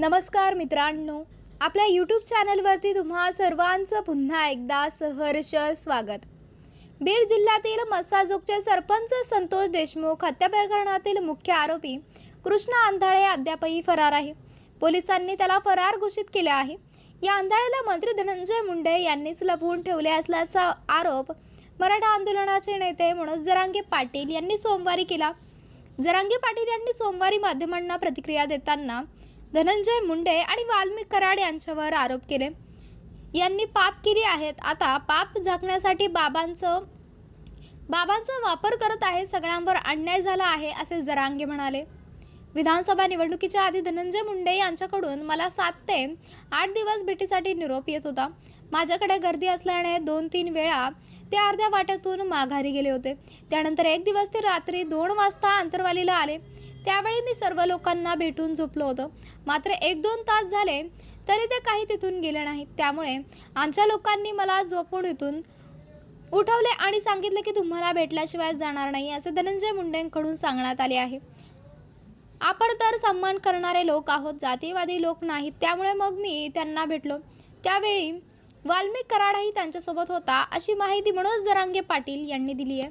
नमस्कार मित्रांनो आपल्या यूट्यूब चॅनलवरती तुम्हा सर्वांचं पुन्हा एकदा सहर्ष स्वागत. बीड जिल्ह्यातील मस्साजोगचे सरपंच संतोष देशमुख हत्या प्रकरणातील मुख्य आरोपी कृष्ण आंधळे अद्यापही फरार आहे. पोलिसांनी त्याला फरार घोषित केले आहे. या आंधळेला मंत्री धनंजय मुंडे यांनीच लपवून ठेवले असल्याचा आरोप मराठा आंदोलनाचे नेते मनोज जरांगे पाटील यांनी सोमवारी केला. जरांगे पाटील यांनी सोमवारी माध्यमांना प्रतिक्रिया देताना धनंजय मुंडे आणि वाल्मिक कराड यांच्यावर आरोप केले. यांनी पाप केली आहेत. आता पाप झाकण्यासाठी बाबांचं बाबांचा वापर करत आहे सगळ्यांवर अन्याय झाला आहे असे जरांगे म्हणाले. विधानसभा निवडणुकीच्या आधी धनंजय मुंडे यांच्याकडून मला सात ते आठ दिवस भेटीसाठी निरोप येत होता. माझ्याकडे गर्दी असल्याने दोन तीन वेळा ते अर्ध्या वाट्यातून माघारी गेले होते. त्यानंतर एक दिवस ते रात्री दोन वाजता अंतरवालीला आले. त्यावेळी मी सर्व लोकांना भेटून झोपलो होतो. मात्र एक दोन तास झाले तरी ते काही तिथून गेले नाहीत त्यामुळे आमच्या लोकांनी मला झोपून इथून उठवले आणि सांगितले की तुम्हाला भेटल्याशिवाय जाणार नाही असे धनंजय मुंडेंकडून सांगण्यात आले आहे. आपण तर सन्मान करणारे लोक आहोत जातीवादी लोक नाहीत त्यामुळे मग मी त्यांना भेटलो. त्यावेळी वाल्मिक कराडही त्यांच्यासोबत होता अशी माहिती मनोज जरांगे पाटील यांनी दिली आहे.